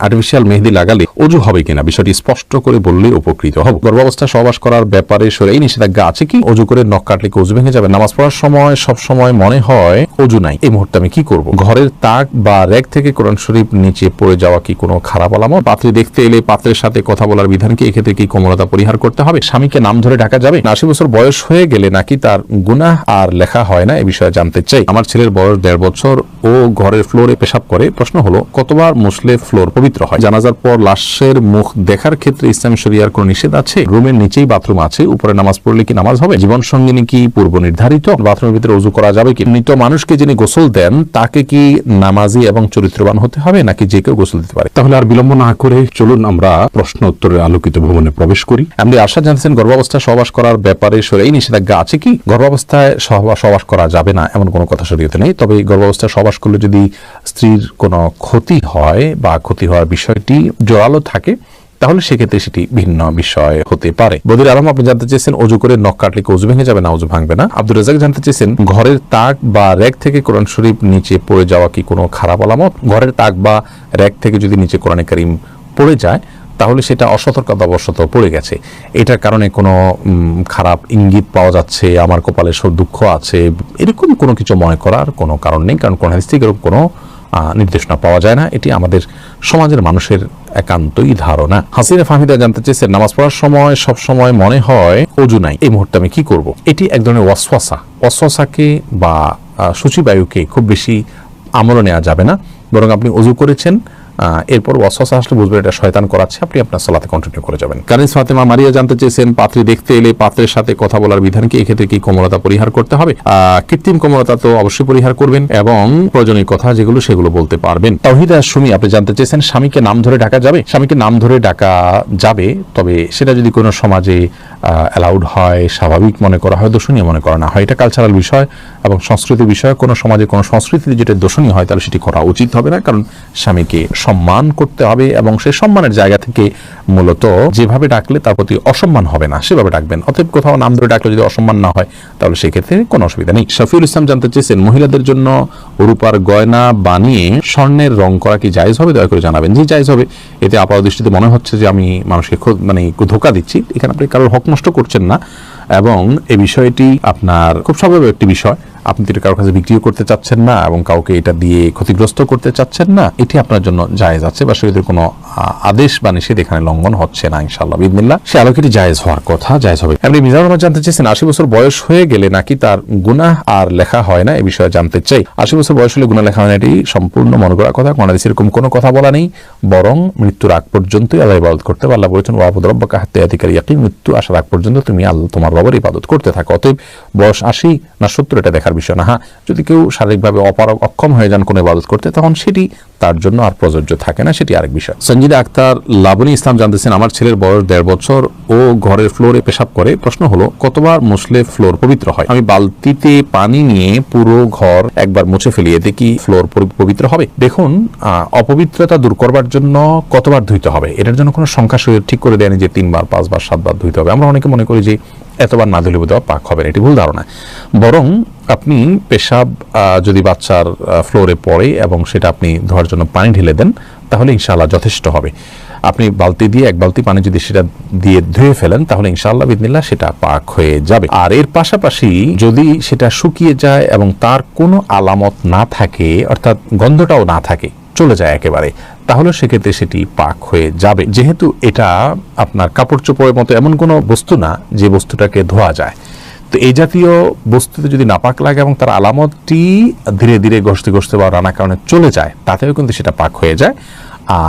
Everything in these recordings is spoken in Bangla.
আর্টিফিশিয়াল মেহেদি লাগালে অজু হবে কিনা? বিষয়টি স্পষ্ট করে বললে উপকৃত হব। গর্ভাবস্থা সহবাস করার ব্যাপারে সরে এই নিষেধাজ্ঞা আছে কি? অজু করে নখ কাটলে অজু ভেঙে যাবে? নামাজ পড়ার সময় সব সময় মনে হয় অজু নাই। এই মুহূর্তে আমি কি করব? ঘরের তাক বা র্যাক থেকে কোরআন শরীফ নিচে পড়ে যাওয়া কি কোনো খারাপ আলামত? পাত্রী দেখতে এলে পাত্রের সাথে কথা বলার বিধান কি? এক্ষেত্রে কি কোমলতা পরিহার করতে হবে? স্বামীকে নাম ধরে ডাকা যাবে? আশি বছর বয়স হয়ে গেলে নাকি তার গুনাহ আর লেখা হয় না? এ বিষয়ে জানতে চাই। আমার ছেলের বয়স দেড় বছর ও ঘরের ফ্লোরে পেশাব করে। প্রশ্ন হলো, কতবার মুসলে ফ্লোর পবিত্র? হয়। জানাজার পর লাশের মুখ দেখার ক্ষেত্রে ইসলাম শরিয়ার কোন নিষেধ আছে? রুমের নিচেই বাথরুম আছে, উপরে নামাজ পড়লে কি নামাজ হবে? জীবন সঙ্গিনী কি পূর্ব নির্ধারিত? বাথরুমের ভিতরে উজু করা যাবে কি? মৃত মানুষকে যিনি গোসল দেন, তাকে কি নামাজি এবং চরিত্রবান হতে হবে, নাকি যে কেউ গোসল দিতে পারে? তাহলে আর বিলম্ব না করে চলুন আমরা প্রশ্ন উত্তরের আলোকিত ভবনে প্রবেশ করি। আপনি আশা জানছেন গর্ভাবস্থায় সহবাস করার ব্যাপারে সরেই নিষেধাজ্ঞা আছে কি? গর্ভাবস্থায় সহবাস করা যাবে না, এমন কোনো কথা শরীয়তে নেই। তবে গর্ভাবস্থায় সহবাস করলে যদি স্ত্রীর কোনো ক্ষতি হয় বা ক্ষতি হওয়ার বিষয়টি জোরালো থাকে, তাহলে সেক্ষেত্রে সেটি ভিন্ন বিষয় হতে পারে। বদির আলম, আপনি জানতে চেয়েছেন, অজু করে নখ কাটলে অজু ভেঙে যাবে না, অজু ভাঙবে না? আব্দুল রাজাক জানতে চেয়েছেন, ঘরের তাক বা র্যাক থেকে কোরআন শরীফ নিচে পড়ে যাওয়া কি কোনো খারাপ আলামত? ঘরের তাক বা র্যাক থেকে যদি নিচে কোরআনে কারিম পড়ে যায়, তাহলে সেটা অসতর্কতা অসতর্কতাবশত পড়ে গেছে। এটার কারণে কোনো খারাপ ইঙ্গিত পাওয়া যাচ্ছে, আমার কপালে সব দুঃখ আছে, এরকম কোনো কিছু মনে করার কোনো কারণ নেই, কারণ কোন হাদিস থেকে এরকম কোনো নির্দেশনা পাওয়া যায় না। এটি আমাদের সমাজের মানুষের একান্তই ধারণা। হাসিনা ফাহিদা জানতে চেয়েছে নামাজ পড়ার সময় সব সময় মনে হয় অজু নাই। এই মুহূর্তে আমি কি করব? এটি এক ধরনের ওয়াসওয়াসা। ওয়াসওয়াসাকে বা সূচিবায়ুকে খুব বেশি আমল নেওয়া যাবে না। বরং আপনি অজু করেছেন এরপর ওয়াসওয়াসা আসলে বুঝবেন এটা শয়তান করাচ্ছে। আপনি আপনার সালাতে কন্টিনিউ করে যাবেন। কানিস ফাতেমা মারিয়া জানতে চেয়েছেন, পাত্রী দেখতে এলে পাত্রের সাথে কথা বলার বিধান কি? এক্ষেত্রে কি কোমলতা পরিহার করতে হবে? কৃত্রিম কোমলতা তো অবশ্যই পরিহার করবেন এবং প্রয়োজনীয় কথা যেগুলো সেগুলো বলতে পারবেন। তহিদা সুমি, আপনি জানতে চেয়েছেন স্বামীকে নাম ধরে ডাকা যাবে? স্বামীকে নাম ধরে ডাকা যাবে, তবে সেটা যদি কোনো সমাজে অ্যালাউড হয়, স্বাভাবিক মনে করা হয়, দোষণীয় মনে করা না হয়, এটা কালচারাল বিষয় এবং সংস্কৃতি বিষয় কোনো সমাজে কোনো সংস্কৃতিতে যেটা দোষণীয় হয়, তাহলে সেটি করা উচিত হবে না, কারণ স্বামীকে সম্মান করতে হবে এবং সেই সম্মানের জায়গা থেকে মূলত যেভাবে ডাকলে তার প্রতি অসম্মান হবে না, সেভাবে ডাকবেন। অতএব কোথাও নাম ধরে ডাকলে যদি অসম্মান না হয়, তাহলে সেক্ষেত্রে কোনো অসুবিধা নেই। শফিউল ইসলাম জানতে চেয়েছেন, মহিলাদের জন্য রূপার গয়না বানিয়ে স্বর্ণের রং করা কি জায়েজ হবে? দয়া করে জানাবেন জি জায়েজ হবে। এতে আপাত দৃষ্টিতে মনে হচ্ছে যে আমি মানুষকে মানে ধোকা দিচ্ছি। এখানে আপনি কারোর হক নষ্ট করছেন না এবং এই বিষয়টি আপনার খুব স্বাভাবিক একটি বিষয়। আপনি তো কারোর কাছে বিক্রিও করতে চাচ্ছেন না এবং কাউকে এটা দিয়ে ক্ষতিগ্রস্ত করতে চাচ্ছেন না, এটি আপনার জন্য জায়েজ আছে বা শরীরের কোনো আদেশ বা নিষেধ এখানে লঙ্ঘন হচ্ছে না ইনশাল্লাহ বিদমিল্লা সে আলোকেটি জায়েজ হওয়ার কথা, জায়েজ হবে। আপনি মিজানুর রহমান জানতে চেয়েছেন, আশি বছর বয়স হয়ে গেলে নাকি তার গুনাহ আর লেখা হয় না এই বিষয়ে জানতে চাই। আশি বছর বয়স হলে গুনাহ লেখা হয় না, এটি সম্পূর্ণ মনে করা কথা কোন এরকম কোনো কথা বলা নেই, বরং মৃত্যুর আগ পর্যন্তই আল্লাহ ইবাদত করতে হবে। আল্লাহ বলেছেন ওয়াবুদ রব্বাকা আতিকার ইয়াকিন মৃত্যু আসার আগ পর্যন্ত তুমি আল্লাহ তোমার বাবার ইবাদত করতে থাকো। অতএব বয়স আশি না সত্তর, এটা দেখার বিষয় না হ্যাঁ যদি কেউ শারীরিকভাবে অপারগ অক্ষম হয়ে যান কোনো ইবাদত করতে, তখন সেটি তার জন্য আর প্রযোজ্য থাকে না, সেটি আরেক বিষয়। সঞ্জিদা আক্তার লাবনী ইসলাম জানতেছেন, আমার ছেলের বয়স দেড় বছর ও ঘরের ফ্লোরে পেশাব করে। প্রশ্ন হলো, কতবার মুসলে ফ্লোর পবিত্র হয়? আমি বালতিতে পানি নিয়ে পুরো ঘর একবার মুছে ফেলি এতে কি ফ্লোর পবিত্র হবে। দেখুন অপবিত্রতা দূর করবার জন্য কতবার ধুইতে হবে? এটার জন্য কোনো সংখ্যা ঠিক করে দেয়নি যে তিনবার, পাঁচবার, সাতবার ধুইতে হবে। আমরা অনেকে মনে করি যে, এতবার না ধুলে বোধহয় পাক হবে না। এটি ভুল ধারণা। বরং আপনি পেশাব যদি বাচ্চার ফ্লোরে পড়ে এবং সেটা আপনি ধোয়ার জন্য পানি ঢেলে দেন, তাহলে ইনশাআল্লাহ যথেষ্ট হবে। আপনি বালতি দিয়ে এক বালতি পানি যদি সেটা দিয়ে ধুয়ে ফেলেন, তাহলে ইনশাআল্লাহ বিদিনিল্লাহ সেটা পাক হয়ে যাবে। আর এর পাশাপাশি যদি সেটা শুকিয়ে যায় এবং তার কোনো আলামত না থাকে, অর্থাৎ গন্ধটাও না থাকে, চলে যায় একেবারে, তাহলে সেক্ষেত্রে সেটি পাক হয়ে যাবে। যেহেতু এটা আপনার কাপড় চোপড়ের মতো এমন কোনো বস্তু না যে বস্তুটাকে ধোয়া যায়। তো এই জাতীয় বস্তুতে যদি নাপাক লাগে এবং তার আলামতটি ধীরে ধীরে ঘষতে ঘষতে বা রানা কারণে চলে যায়, তাতেও কিন্তু সেটা পাক হয়ে যায়।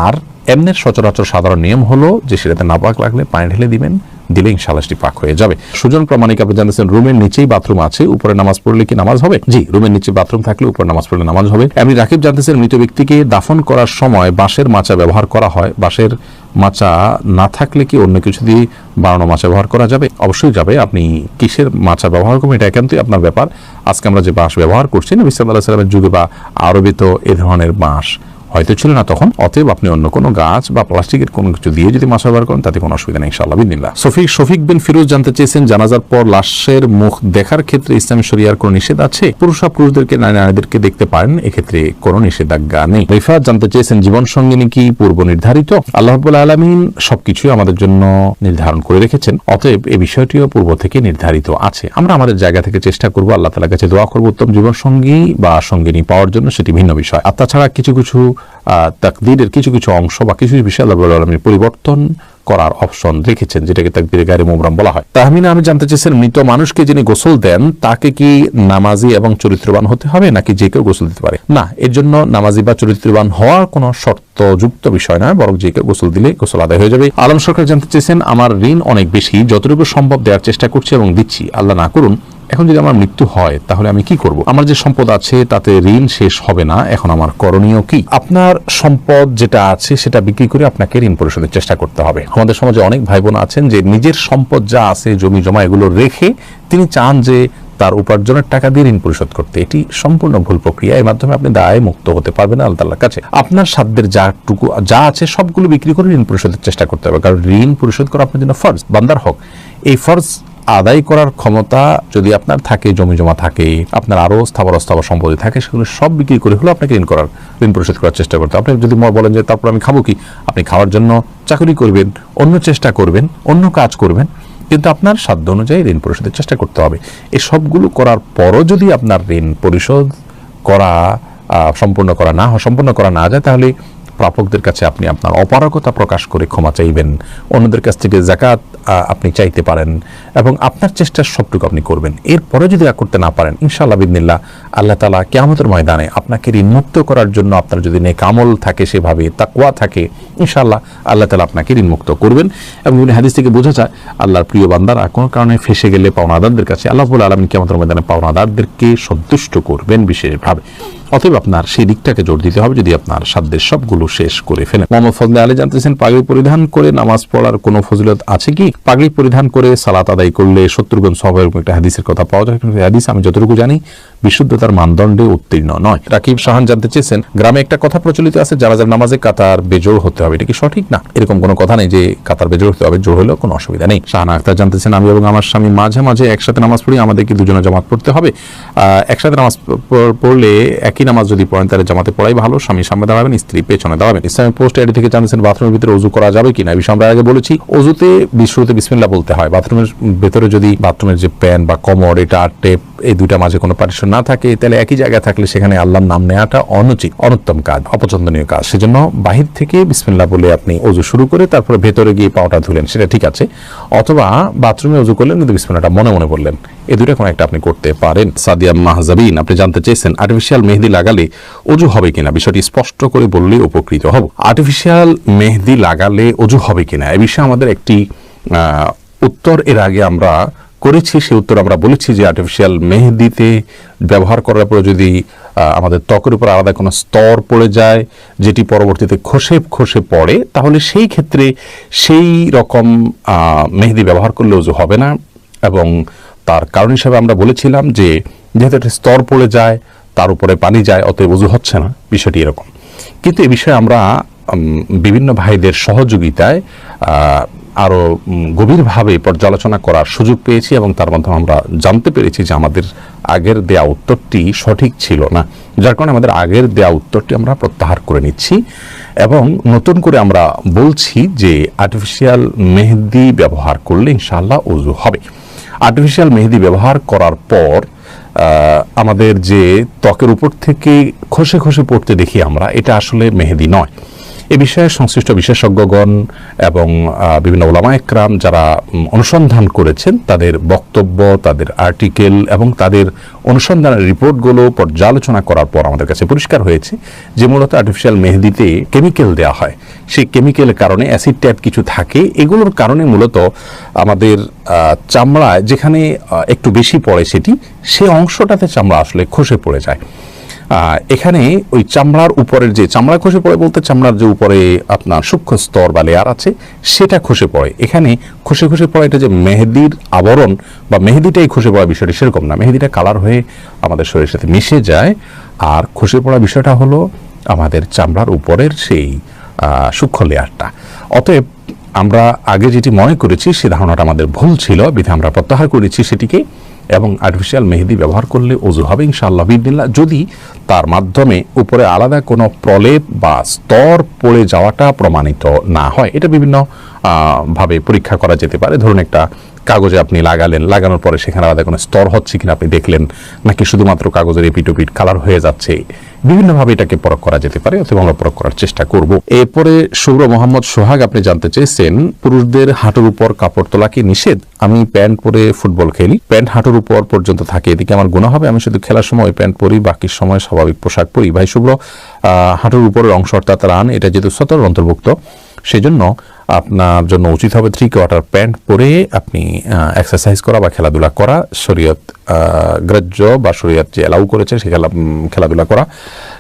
আর এমনের সচরাচর সাধারণ নিয়ম হলো যে সেটাতে নাপাক লাগলে পানি ঢেলে দিবেন দিলে ইনশাল্লাহ পাক হয়ে যাবে। সুজন প্রামাণিক, আপনি জানিয়েছেন রুমের নিচেই বাথরুম আছে, উপরে নামাজ পড়লে কি নামাজ হবে? জি, রুমের নিচে বাথরুম থাকলে উপরে নামাজ পড়লে নামাজ হবে। এমনি রাকিব জানতেছেন, মৃত ব্যক্তিকে দাফন করার সময় বাঁশের মাচা ব্যবহার করা হয়। বাঁশের মাচা না থাকলে কি অন্য কিছু দিয়ে বানানো মাচা ব্যবহার করা যাবে? অবশ্যই যাবে। আপনি কিসের মাচা ব্যবহার করবেন এটা একান্তই আপনার ব্যাপার। আজকে আমরা যে বাঁশ ব্যবহার করছি, নবী সাল্লাহ সাল্লামের যুগে বা আরবে তো এ ধরনের বাঁশ হয়তো ছিল না তখন, অতএব আপনি অন্য কোনো গাছ বা প্লাস্টিকের কোনো কিছু দিয়ে যদি মাছ ব্যবহার করেন, তাতে কোনো অসুবিধা নেই, ইনশাআল্লাহ বিদিল্লাহ শফিক শফিক বিন ফিরোজ জানতে চেয়েছেন, জানাজার পর লাশের মুখ দেখার ক্ষেত্রে ইসলামী শরিয়ার কোনো নিষেধ আছে? পুরুষরা পুরুষদেরকে, নারী নারীদেরকে দেখতে পারেন, এক্ষেত্রে কোনো নিষেধাজ্ঞা নেই। রিফাত জানতে চেয়েছেন, জীবন সঙ্গিনী কি পূর্ব নির্ধারিত? আল্লাহ আলমিন সবকিছুই আমাদের জন্য নির্ধারণ করে রেখেছেন, অতএব এই বিষয়টিও পূর্ব থেকে নির্ধারিত আছে। আমরা আমাদের জায়গা থেকে চেষ্টা করব, আল্লাহ তালার কাছে দোয়া করব, উত্তম জীবন সঙ্গী বা সঙ্গিনী পাওয়ার জন্য, সেটি ভিন্ন বিষয়। আর তাছাড়া কিছু কিছু তাকদীরের কিছু কিছু অংশ বা কিছু কিছু বিষয় আল্লাহ আলমীর পরিবর্তন করার অপশন রেখেছেন, যেটাকে তাকদিরে গায়ে মোমরাম বলা হয়। তাহমিনা, আমি জানতে চেয়েছেন মৃত মানুষকে যিনি গোসল দেন, তাকে কি নামাজি এবং চরিত্রবান হতে হবে, নাকি যে কেউ গোসল দিতে পারে? না, এর জন্য নামাজি বা চরিত্রবান হওয়ার কোনো শর্তযুক্ত বিষয় নয়, বরং যে কেউ গোসল দিলে গোসল আদায় হয়ে যাবে। আলম সরকার জানতে চেয়েছেন, আমার ঋণ অনেক বেশি, যতটুকু সম্ভব দেওয়ার চেষ্টা করছি এবং দিচ্ছি। আল্লাহ না করুন এখন যদি আমার মৃত্যু হয়, তাহলে আমি কি করব? আমার যে সম্পদ আছে, তাতে ঋণ শেষ হবে না। এখন আমার করণীয় কি? আপনার সম্পদ যেটা আছে, সেটা বিক্রি করে আপনাকে ঋণ পরিশোধের চেষ্টা করতে হবে। আমাদের সমাজে অনেক ভাই বোন আছেন যে নিজের সম্পদ যা আছে, জমি, জমা, এগুলো রেখে তিনি চান যে তার উপার্জনের টাকা দিয়ে ঋণ পরিশোধ করতে। এটি সম্পূর্ণ ভুল প্রক্রিয়া। এর মাধ্যমে আপনি দায় মুক্ত হতে পারবেন আল্লাহ তাআলার কাছে। আপনার সাধ্যের যাটুকু যা আছে, সবগুলো বিক্রি করে ঋণ পরিশোধের চেষ্টা করতে হবে। কারণ ঋণ পরিশোধ করা আপনার জন্য ফরজ, বান্দার হক। এই ফরজ আদায় করার ক্ষমতা যদি আপনার থাকে জমি জমা থাকে, আপনার আরও স্থাবর অস্থাবর সম্পত্তি থাকে, সেগুলো সব বিক্রি করে হলেও আপনাকে ঋণ করার, ঋণ পরিশোধ করার চেষ্টা করতে। আপনি যদি বলেন যে, তারপর আমি খাব কি আপনি খাওয়ার জন্য চাকরি করবেন, অন্য চেষ্টা করবেন, অন্য কাজ করবেন, কিন্তু আপনার সাধ্য অনুযায়ী ঋণ পরিশোধের চেষ্টা করতে হবে এই সবগুলো করার পরও যদি আপনার ঋণ পরিশোধ করা সম্পূর্ণ করা না সম্পূর্ণ করা না যায়, তাহলে প্রাপকদের কাছে আপনি আপনার অপারগতা প্রকাশ করে ক্ষমা চাইবেন, অন্যদের কাছ থেকে জাকাত আপনি চাইতে পারেন এবং আপনার চেষ্টার সবটুকু আপনি করবেন। এরপরে যদি করতে না পারেন, ইনশাআল্লাহ বিদিনিল্লাহ আল্লাহ তালা কেয়ামতের ময়দানে আপনাকে ঋণমুক্ত করার জন্য আপনার যদি নেকামল থাকে সেভাবে তাকুয়া থাকে ইনশাআল্লাহ আল্লাহ তালা আপনাকে ঋণমুক্ত করবেন এবং বিভিন্ন হাদিস থেকে বোঝা যায়, আল্লাহর প্রিয় বান্দারা কোনো কারণে ফেসে গেলে পাওনাদারদের কাছে আল্লাহ আলমিন কেয়ামতের ময়দানে পাওনাদারদেরকে সন্তুষ্ট করবেন বিশেষভাবে। অতএব আপনার সেই দিকটাকে জোর দিতে হবে যদি আপনার সাধ্যের সবগুলো শেষ করে ফেলেন। মোহাম্মদ ফজলে আলী জানতেছেন, পাগড়ি পরিধান করে নামাজ পড়ার কোনো ফজিলত আছে কি? পাগড়ি পরিধান করে সালাত আদায় করলে সত্তরগুণ সব এরকম একটা হাদিসের কথা পাওয়া যায়। হাদিস আমি যতটুকু জানি বিশুদ্ধতার মানদণ্ডে উত্তীর্ণ নয়। রাকিব সাহান জানতে চেয়েছেন, গ্রামে একটা কথা প্রচলিত আছে যারা যারা নামাজে কাতার বেজোর হতে হবে। এটা কি সঠিক? না। এরকম কোনো কথা নেই যে কাতার বেজোর হতে হবে, জোর হলেও কোনো অসুবিধা নেই। শাহানা আক্তার জানতেছেন, আমি এবং আমার স্বামী মাঝে মাঝে একসাথে নামাজ পড়ি আমাদের কি দুজনে জামাত পড়তে হবে। একসাথে নামাজ পড়লে একই নামাজ যদি পড়েন, তাহলে জামাতে পড়াই ভালো স্বামী সামনে দাঁড়াবেন, স্ত্রী পেছনে দাঁড়াবেন। ইসলামিক পোস্ট আইডি থেকে জানতেছেন, বাথরুমের ভিতরে অজু করা যাবে কিনা বিষয়ে আমরা আগে বলেছি। অজুতে বিশ্বতে বিসমিল্লা বলতে হয়। বাথরুমের ভেতরে যদি বাথরুমের যে প্যান বা কমর, এটা টেপ এই দুইটা মাঝে কোনো পার্টিশন না থাকে, তাহলে একই জায়গায় থাকলে সেখানে আল্লাহর নাম নেওয়াটা অনুচিত, অনুত্তম কাজ, অপছন্দনীয় কাজ। সেজন্য বাহির থেকে বিসমিল্লা বলে আপনি অজু শুরু করে তারপরে ভেতরে গিয়ে পাওয়াটা ধুলেন, সেটা ঠিক আছে। অথবা বাথরুমে অজু করলেন, কিন্তু বিসমিল্লাটা মনে মনে বললেন। এই দুটো কোনো একটা আপনি করতে পারেন। সাদিয়া মাহজাবিন, আপনি জানতে চেয়েছেন আর্টিফিশিয়াল মেহেদি লাগালে অজু হবে কিনা? বিষয়টি স্পষ্ট করে বললে উপকৃত হব। আর্টিফিশিয়াল মেহেদি লাগালে অজু হবে কিনা? এ বিষয়ে আমাদের একটি উত্তর এর আগে আমরা করেছি সেই উত্তর আমরা বলেছি যে আর্টিফিশিয়াল মেহেদিতে ব্যবহার করার পরে যদি আমাদের ত্বকের উপর আলাদা কোনো স্তর পড়ে যায়, যেটি পরবর্তীতে খসে খসে পড়ে, তাহলে সেই ক্ষেত্রে সেই রকম মেহেদি ব্যবহার করলে উজু হবে না। এবং তার কারণ হিসাবে আমরা বলেছিলাম যে, যেহেতু একটা স্তর পড়ে যায়, তার উপরে পানি যায়, অতএব উজু হচ্ছে না, বিষয়টি এরকম। কিন্তু এ বিষয়ে আমরা বিভিন্ন ভাইদের সহযোগিতায় আহ, আরও গভীরভাবে পর্যালোচনা করার সুযোগ পেয়েছি এবং তার মাধ্যমে আমরা জানতে পেরেছি যে আমাদের আগের দেয়া উত্তরটি সঠিক ছিল না। যার কারণে আমাদের আগের দেয়া উত্তরটি আমরা প্রত্যাহার করে নিচ্ছি এবং নতুন করে আমরা বলছি যে আর্টিফিশিয়াল মেহেদি ব্যবহার করলে ইনশাল্লাহ উজু হবে। আর্টিফিশিয়াল মেহেদি ব্যবহার করার পর আমাদের যে ত্বকের উপর থেকে খসে খসে পড়তে দেখি আমরা এটা আসলে মেহেদি নয়। এ বিষয়ে সংশ্লিষ্ট বিশেষজ্ঞগণ এবং বিভিন্ন ওলামা একরাম যারা অনুসন্ধান করেছেন, তাদের বক্তব্য, তাদের আর্টিকেল এবং তাদের অনুসন্ধানের রিপোর্টগুলো পর্যালোচনা করার পর আমাদের কাছে পরিষ্কার হয়েছে যে মূলত আর্টিফিশিয়াল মেহেদিতে কেমিক্যাল দেওয়া হয়। সেই কেমিক্যালের কারণে অ্যাসিড ট্যাপ কিছু থাকে। এগুলোর কারণে মূলত আমাদের চামড়ায় যেখানে একটু বেশি পড়ে সেটি, সে অংশটাতে চামড়া আসলে খসে পড়ে যায়। এখানে ওই চামড়ার উপরের যে চামড়া খসে পড়ে বলতে চামড়ার যে উপরে আপনার সূক্ষ্ম স্তর বা লেয়ার আছে, সেটা খসে পড়ে। এখানে খসে খসে পড়ে এটা যে মেহেদির আবরণ বা মেহেদিটাই খসে পড়া বিষয়টা সেরকম না। মেহেদিটা কালার হয়ে আমাদের শরীরের সাথে মিশে যায়। আর খসে পড়া বিষয়টা হলো আমাদের চামড়ার উপরের সেই সূক্ষ্ম লেয়ারটা। অতএব আমরা আগে যেটি মনে করেছি, সে ধারণাটা আমাদের ভুল ছিল বিধে আমরা প্রত্যাহার করেছি সেটিকে। এবং আর্টিফিশিয়াল মেহেদি ব্যবহার করলে অজু হবে ইনশাআল্লাহ বিদিল্লা যদি তার মাধ্যমে উপরে আলাদা কোনো প্রলেপ বা স্তর পড়ে যাওয়াটা প্রমাণিত না হয়, এটা বিভিন্ন ভাবে পরীক্ষা করা যেতে পারে। ধরুন একটা কাগজে আপনি লাগালেন, লাগানোর পরে সেখানে আলাদা কোনো স্তর হচ্ছে কিনা আপনি দেখলেন, নাকি শুধুমাত্র কাগজের এপিটোপিট কালার হয়ে যাচ্ছে? বিভিন্নভাবে এটাকে পরখ করা যেতে পারে, অথবা আমরা পরখ করার চেষ্টা করব। এরপরে সৌর মোহাম্মদ সোহাগ, আপনি জানতে চেয়েছেন, পুরুষদের হাঁটুর উপর কাপড় তোলা কি নিষেধ? আমি প্যান্ট পরে ফুটবল খেলি। প্যান্ট হাঁটুর উপর পর্যন্ত থাকে, এদিকে আমার গুণা হবে, আমি শুধু খেলার সময় প্যান্ট পরি, বাকি সময় স্বাভাবিক পোশাক পরি। ভাই শুভ্র হাঁটুর উপরের অংশ অর্থাৎ রান, এটা যেহেতু সতর অন্তর্ভুক্ত, সেজন্য আপনার জন্য উচিত হবে থ্রি কোয়ার্টার প্যান্ট পরে আপনি এক্সারসাইজ করা বা খেলাধুলা করা, শরীয়ত গ্রাহ্য বা শরীয়ত যে অ্যালাউ করেছে সে খেলা খেলাধুলা করা।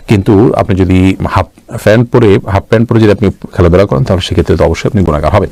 কিন্তু আপনি যদি হাফ প্যান্ট পরে হাফ প্যান্ট পরে যদি আপনি খেলাধুলা করেন, তাহলে সেক্ষেত্রে তো অবশ্যই আপনি গুণাগার হবে